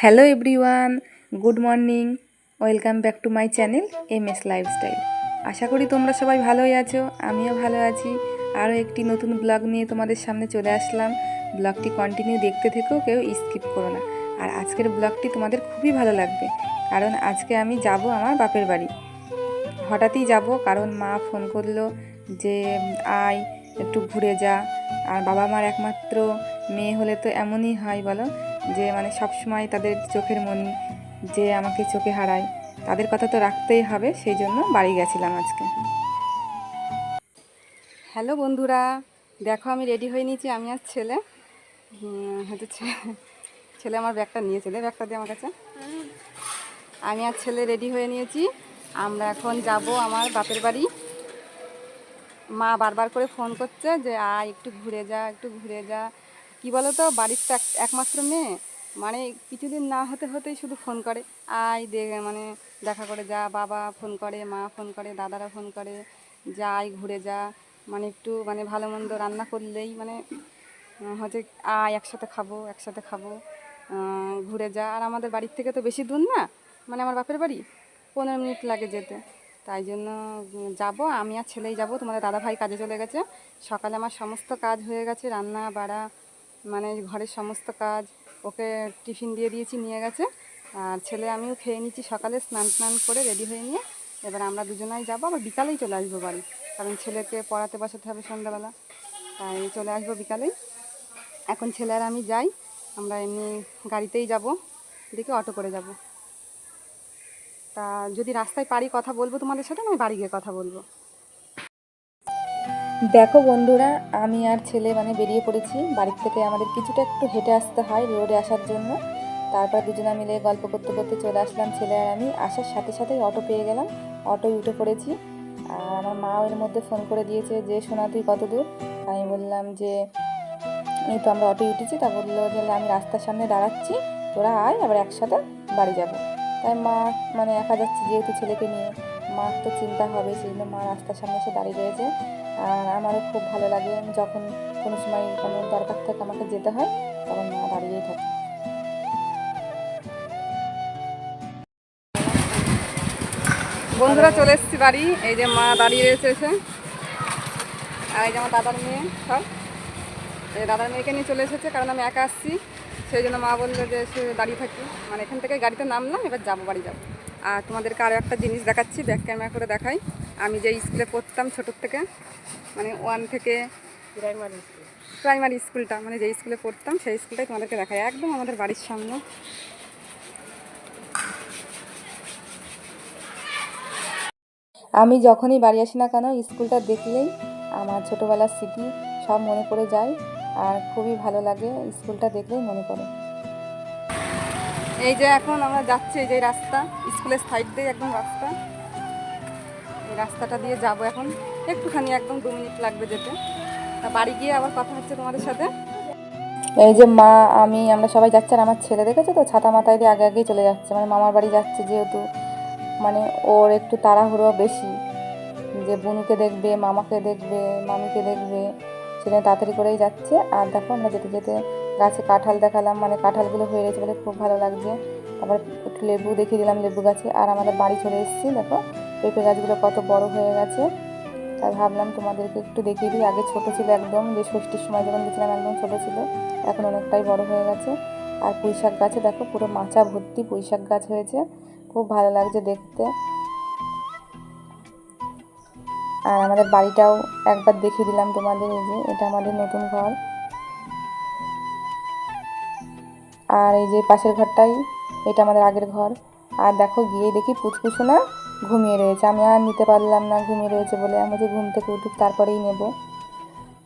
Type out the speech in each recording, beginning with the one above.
Hello everyone, good morning, welcome back to my channel M S lifestyle. আশা করি তোমরা সবাই ভালোই আছো, আমিও ভালো আছি। আরও একটি নতুন ব্লগ নিয়ে তোমাদের সামনে চলে আসলাম। ব্লগটি কন্টিনিউ দেখতে থেকেও কেউ স্কিপ করো না। আর আজকের ব্লগটি তোমাদের খুবই ভালো লাগবে, কারণ আজকে আমি যাব আমার বাপের বাড়ি। হঠাৎই যাব, কারণ মা ফোন করল যে, আয়, একটু ঘুরে যা। আর বাবা মার একমাত্র মেয়ে হলে তো এমনই হয় বলো। যে মানে সব সময় তাদের চোখের মনি যে আমাকে চোখে হারায়, তাদের কথা তো রাখতেই হবে, সেই জন্য বাড়ি গেছিলাম আজকে। হ্যালো বন্ধুরা, দেখো আমি রেডি হয়ে নিয়েছি, আমি আর ছেলে। হয়তো ছেলে আমার ব্যাগটা নিয়েছে দে ব্যাগটা দিয়ে আমার কাছে। আমি আর ছেলে রেডি হয়ে নিয়েছি, আমরা এখন যাব আমার বাপের বাড়ি। মা বারবার করে ফোন করছে যে আয়, একটু ঘুরে যা, একটু ঘুরে যা। কি বলো তো বাড়ির তো এক- একমাত্র মেয়ে। মানে কিছুদিন না হতে হতেই শুধু ফোন করে। আয় দে মানে দেখা করে যা, বাবা ফোন করে, মা ফোন করে, দাদারা ফোন করে। যা, আয় ঘুরে যা। মানে একটু মানে ভালো মন্দ রান্না করলেই মানে হচ্ছে আয়, একসাথে খাব একসাথে খাব ঘুরে যা। আর আমাদের বাড়ির থেকে তো বেশি দূর না। মানে আমার বাপের বাড়ি। পনেরো মিনিট লাগে যেতে। তাই জন্য যাব। আমি আর ছেলেই যাব। তোমাদের দাদা ভাই কাজে চলে গেছে। সকালে আমার সমস্ত কাজ হয়ে গেছে। রান্না, বাড়া মানে ঘরের সমস্ত কাজ ওকে টিফিন দিয়ে দিয়েছি, নিয়ে গেছে। আর ছেলে আমিও খেয়ে নিচ্ছি, সকালে স্নান স্নান করে রেডি হয়ে নিয়ে এবার আমরা দুজনাই যাব, আবার বিকালেই চলে আসব বাড়ি। কারণ ছেলেকে পড়াতে বসাতে হবে সন্ধ্যাবেলা, তাই চলে আসব বিকালেই। এখন ছেলে আর আমি যাই, আমরা এমনি গাড়িতেই যাব, দেখি অটো করে যাব। তা যদি রাস্তায় পারি কথা বলব তোমাদের সাথে আমি বাড়ি গিয়ে কথা বলব? দেখো বন্ধুরা, আমি আর ছেলে মানে বেরিয়ে পড়েছি। বাড়ির থেকে আমাদের কিছুটা একটু হেঁটে আসতে হয় রোডে আসার জন্য। তারপর দুজনা মিলে গল্প করতে করতে চলে আসলাম, ছেলে আর আমি। আসার সাথে সাথেই অটো পেয়ে গেলাম, অটোয় উঠে পড়েছি। আর আমার মাও এর মধ্যে ফোন করে দিয়েছে যে সোনা তুই কত দূর? আমি বললাম যে, এই তো আমরা অটোয় উঠেছি। তা বলল যে আমি রাস্তার সামনে দাঁড়াচ্ছি। তোরা আয়, আবার একসাথে বাড়ি যাব। তাই মা মানে একা যাচ্ছি যেহেতু ছেলেকে নিয়ে। মার তো চিন্তা হবে সেই জন্য মা রাস্তার সামনে এসে দাঁড়িয়ে রয়েছে। আর আমারও খুব ভালো লাগে যখন কোনো সময় কোনো দরকার থেকে আমাকে যেতে হয়, তখন মা দাঁড়িয়েই থাকে। বন্ধুরা চলে এসেছি বাড়ি, এই যে মা দাঁড়িয়ে রয়েছে এসে। আর এই যে আমার দাদার মেয়ে, সব। এই দাদার মেয়েকে নিয়ে চলে এসেছে, কারণ আমি একা আসছি, সেই জন্য মা বলল যে সে দাঁড়িয়ে থাকি। মানে এখান থেকে গাড়িতে নামলাম, এবার যাব, বাড়ি যাব। আর তোমাদেরকে আরও একটা জিনিস দেখাচ্ছি ব্যাক ক্যামেরা করে দেখাই। আমি যে স্কুলে পড়তাম ছোটোর থেকে মানে ওয়ান থেকে প্রাইমারি প্রাইমারি স্কুলটা মানে যে স্কুলে পড়তাম সেই স্কুলটাই তোমাদেরকে দেখাই। একদম আমাদের বাড়ির সামনে। আমি যখনই বাড়ি আসি না কেন স্কুলটা দেখলেই আমার ছোটোবেলার স্মৃতি সব মনে পড়ে যায় আর খুবই ভালো লাগে স্কুলটা দেখলেই মনে পড়ে। এই যে এখন আমরা যাচ্ছি এই যে রাস্তা, স্কুলের সাইড দিয়ে একদম রাস্তা। এই রাস্তাটা দিয়ে যাব এখন। একটুখানি একদম দু মিনিট লাগবে যেতে। তা বাড়ি গিয়ে আবার কথা হচ্ছে তোমাদের সাথে। এই যে মা, আমি, আমরা সবাই যাচ্ছি আর আমার ছেলে দেখেছে তো? ছাতা মাথায় দিয়ে আগে আগেই চলে যাচ্ছে। মানে মামার বাড়ি যাচ্ছে যেহেতু। মানে ওর একটু তাড়াহুড়ো বেশি। যে বুনুকে দেখবে, মামাকে দেখবে, মামিকে দেখবে। সেটা তাড়াতাড়ি করেই যাচ্ছে। আর দেখো আমরা যেতে যেতে গাছে কাঁঠাল দেখালাম মানে কাঁঠালগুলো হয়ে গেছে বলে খুব ভালো লাগছে। আবার একটু লেবু দেখিয়ে দিলাম, লেবু গাছে। আর আমাদের বাড়ি চলে এসেছি, দেখো, পেঁপে গাছগুলো কত বড় হয়ে গেছে। তাই ভাবলাম তোমাদেরকে একটু দেখিয়ে দিই। আগে ছোট ছিল একদম, যে ষষ্ঠীর সময় যখন গেছিলাম একদম ছোট ছিল, এখন অনেকটাই বড় হয়ে গেছে। আর পুঁই শাক গাছে দেখো, পুরো মাচা ভর্তি পুঁই শাক গাছ হয়েছে। খুব ভালো লাগছে দেখতে। আর আমাদের বাড়িটাও একবার দেখিয়ে দিলাম তোমাদের, এই যে, এটা আমাদের নতুন ঘর। আর এই যে পাশের ঘরটাই, এটা আমাদের আগের ঘর। আর দেখো গিয়ে দেখি পুচকুচু না ঘুমিয়ে রয়েছে। আমি আর নিতে পারলাম না, ঘুমিয়ে রয়েছে বলে। আমি যে ঘুম থেকে উঠুক, তারপরেই নেব।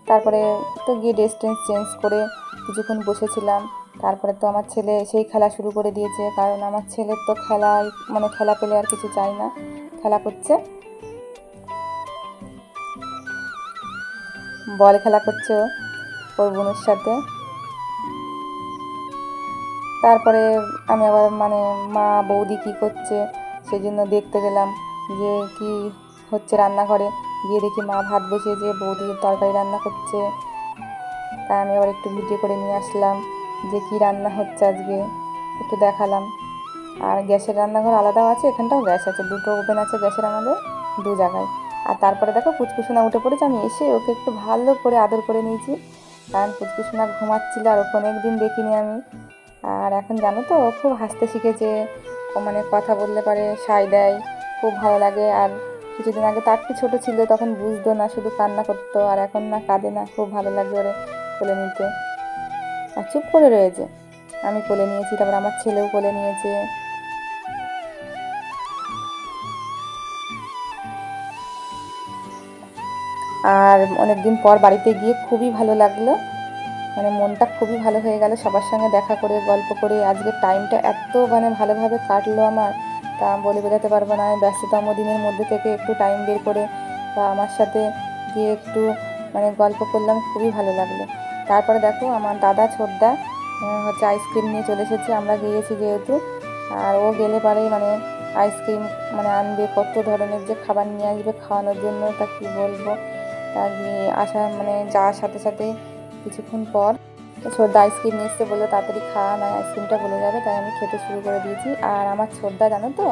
তারপরে তো গিয়ে ড্রেস চেঞ্জ করে কিছুক্ষণ বসেছিলাম। তারপরে তো আমার ছেলে সেই খেলা শুরু করে দিয়েছে। কারণ আমার ছেলের তো খেলায় মানে খেলা পেলে আর কিছু চাই না। খেলা করছে। বল খেলা করছে ওর বোনের সাথে। তারপরে আমি আবার মানে মা বৌদি কি করছে সেই জন্য দেখতে গেলাম যে কি হচ্ছে রান্নাঘরে। গিয়ে দেখি মা ভাত বসিয়েছে, বৌদি তরকারি রান্না করছে। তাই আমি আবার একটু ভিডিও করে নিয়ে আসলাম যে কি রান্না হচ্ছে আজকে, একটু দেখালাম। আর গ্যাসের রান্নাঘর আলাদাও আছে, এখানটাও গ্যাস আছে, দুটো ওভেন আছে গ্যাসের আমাদের দু জায়গায়। আর তারপরে দেখো পুচকুসোনা উঠে পড়েছে, আমি এসে ওকে একটু ভালো করে আদর করে নিয়েছি। কারণ পুচকুসোনা ঘুমাচ্ছিল আর ওকে অনেকদিন দেখিনি আমি। আর এখন জানো তো, খুব হাসতে শিখেছে মানে কথা বললে পারে সাই দেয়, খুব ভালো লাগে। আর কিছুদিন আগে তার একটু ছোটো ছিল, তখন বুঝতো না, শুধু কান্না করতো। আর এখন না, কাঁদে না, খুব ভালো লাগে ওরে কোলে নিতে। আর চুপ করে রয়েছে। আমি কোলে নিয়েছি, তারপর আমার ছেলেও কোলে নিয়েছে। আর অনেকদিন পর বাড়িতে গিয়ে খুবই ভালো লাগল। মানে মনটা খুবই ভালো হয়ে গেল সবার সঙ্গে দেখা করে, গল্প করে। আজকে টাইমটা এত মানে ভালোভাবে কাটলো আমার, তা বলে বোঝাতে পারব না। আমি ব্যস্ততম দিনের মধ্যে থেকে একটু টাইম বের করে, বা আমার সাথে গিয়ে একটু মানে গল্প করলাম, খুবই ভালো লাগল। তারপরে দেখো আমার দাদা ছোটদা হচ্ছে আইসক্রিম নিয়ে চলে এসেছে। আমরা গিয়েছি যেহেতু, আর ও গেলে পারে মানে আইসক্রিম মানে আনবে, কত ধরনের যে খাবার নিয়ে আসবে খাওয়ানোর জন্য, তা কী বলব? তা গিয়ে আসা মানে যাওয়ার সাথে সাথে কিছুক্ষণ পর। ছোটদা আইসক্রিম নিয়ে এসছে বলল, তাড়াতাড়ি খাওয়া নয় আইসক্রিমটা বলে যাবে, তাই আমি খেতে শুরু করে দিয়েছি। আর আমার ছোটদা জানো তো,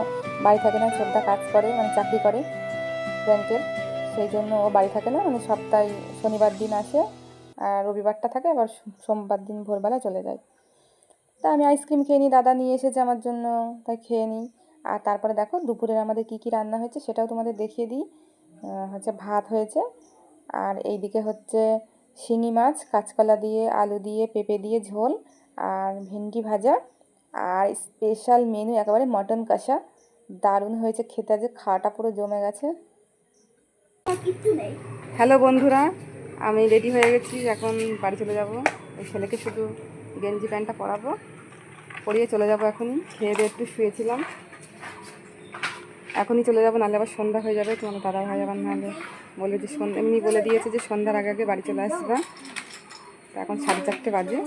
বাড়ি থাকে না ছোটদা কাজ করে মানে চাকরি করে ব্যাংকের সেই জন্য ও বাড়ি থাকে না মানে সপ্তাহে শনিবার দিন আসে আর রবিবারটা থাকে, আবার সোমবার দিন ভোরবেলা চলে যায়। তা আমি আইসক্রিম খেয়ে নিই, দাদা নিয়ে এসেছে আমার জন্য, তাই খেয়ে নিই। আর তারপরে দেখো, দুপুরের আমাদের কী কী রান্না হয়েছে সেটাও তোমাদের দেখিয়ে দিই। হচ্ছে ভাত হয়েছে, আর এইদিকে হচ্ছে শিঙি মাছ, কাঁচকলা দিয়ে, আলু দিয়ে, পেঁপে দিয়ে, ঝোল আর ভেন্ডি ভাজা আর স্পেশাল মেনু একেবারে মটন কষা। দারুণ হয়েছে খেতে যে খাওয়াটা পুরো জমে গেছে। হ্যালো বন্ধুরা, আমি রেডি হয়ে গেছি, এখন বাড়ি চলে যাব। ওই ছেলেকে শুধু গেঞ্জি প্যান্টটা পরাবো, পরিয়ে চলে যাব এখনই। খেয়ে দিয়ে একটু শুয়েছিলাম। এখনই চলে যাব, নাহলে আবার সন্ধ্যা হয়ে যাবে, তোমার দাদা ভাই আবার নাহলে বলে যে এমনি বলে দিয়েছে যে সন্ধ্যার আগে আগে বাড়ি চলে আসবে। তা এখন সাড়ে চারটে বাজে,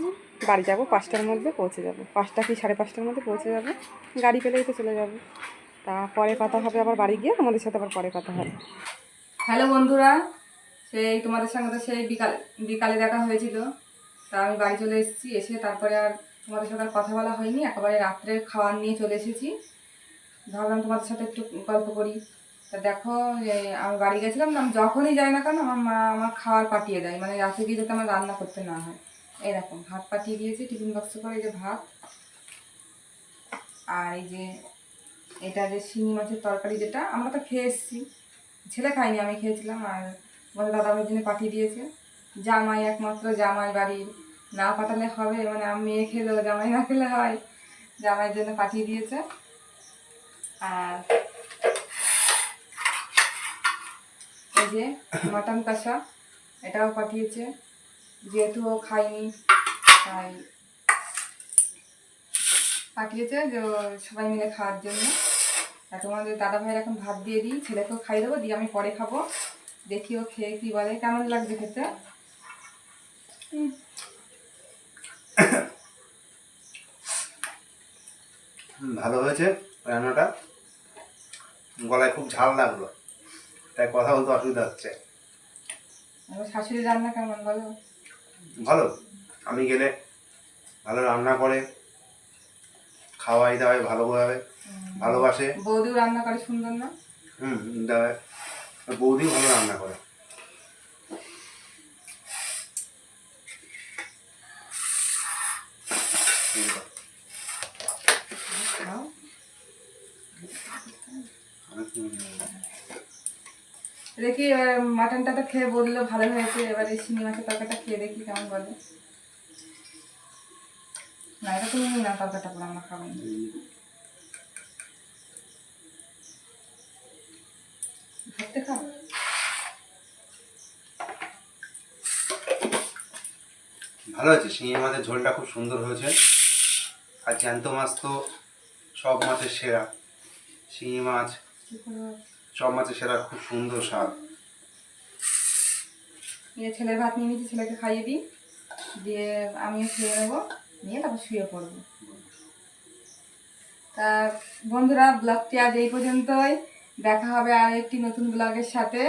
বাড়ি যাব, পাঁচটার মধ্যে পৌঁছে যাব। পাঁচটা কি সাড়ে পাঁচটার মধ্যে পৌঁছে যাব? গাড়ি পেলেই তো চলে যাব। তা পরে কথা হবে আবার বাড়ি গিয়ে, আমাদের সাথে আবার পরে কথা হবে। হ্যালো বন্ধুরা, সেই তোমাদের সঙ্গে সেই বিকাল বিকালে দেখা হয়েছিল। তা আমি বাড়ি চলে এসেছি, এসে তারপরে আর তোমাদের সাথে আর কথা বলা হয়নি। একেবারে রাত্রে খাওয়ার নিয়ে চলে এসেছি। ভাবলাম তোমাদের সাথে একটু গল্প করি। তা দেখো আমি বাড়ি গেছিলাম না যখনই যাই না কেন, আমার মা আমার খাবার পাঠিয়ে দেয়। মানে রাতে গিয়ে যাতে আমার রান্না করতে না হয়। এরকম ভাত পাঠিয়ে দিয়েছি, টিফিন বক্স করে এই যে ভাত। আর এই যে এটা যে শিঙি মাছের তরকারি যেটা, আমরা তো খেয়ে এসেছি। ছেলে খায়নি, আমি খেয়েছিলাম। আর আমাদের দাদা ভাইয়ের জন্য পাঠিয়ে দিয়েছে। জামাই একমাত্র জামাই বাড়ির। না পাঠালে হবে মানে আমি মেয়ে খেলেও জামাই না খেলে হয়। জামাইয়ের জন্য পাঠিয়ে দিয়েছে। আর এই যে মাটন কষা, এটাও পাঠিয়েছে। যেহেতু ও খায়নি, তাই পাঠিয়েছে যে সবাই মিলে খাওয়ার জন্য। আর তোমাদের দাদা ভাইয়ের এখন ভাত দিয়ে দিই, ছেলেকেও খাইয়ে দেবো, দিয়ে আমি পরে খাব। দেখি ও খেয়ে কি বলে, কেমন লাগছে খেতে? ভালো হয়েছে রান্নাটা? গলায় খুব ঝাল লাগল। তাই কথা বলতে অসুবিধা হচ্ছে। শাশুড়ি রান্না কেমন বলো? ভালো। আমি গেলে ভালো রান্না করে খাওয়াই দাওয়াই ভালোভাবে ভালোবাসে। বৌদিও রান্না করে সুন্দর না? হুম দেওয়ায় বৌদি ভালো রান্না করে খাও হুম, দেখি, এবার মাটনটা তো খেয়ে বলল, ভালো হয়েছে। এবার এই শিঙি মাছের তরকারিটা খেয়ে দেখি কেমন বলে। না, এটা তুমি না, তরকারিটা করে আমরা খাব খাও। ভালো হয়েছে, শিঙি মাছের ঝোলটা খুব সুন্দর হয়েছে। আর জ্যান্ত মাছ তো সব মাছের সেরা। শিঙি মাছ? সব মাছের সেরা খুব সুন্দর স্বাদ। ছেলের ভাত নিয়ে নিয়েছি, ছেলেকে খাইয়ে দিই। দিয়ে আমিও খেয়ে নেব, নিয়ে তারপর শুয়ে পড়ব। তা বন্ধুরা ব্লগটি আজ এই পর্যন্তই। দেখা হবে আর একটি নতুন ব্লগের সাথে।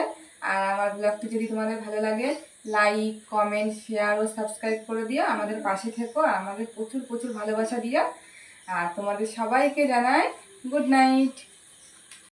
আর আমার ব্লগটি যদি তোমাদের ভালো লাগে লাইক কমেন্ট শেয়ার ও সাবস্ক্রাইব করে দিও। আমাদের পাশে থেকো আর আমাদের প্রচুর প্রচুর ভালোবাসা দিও। আর তোমাদের সবাইকে জানাই গুড নাইট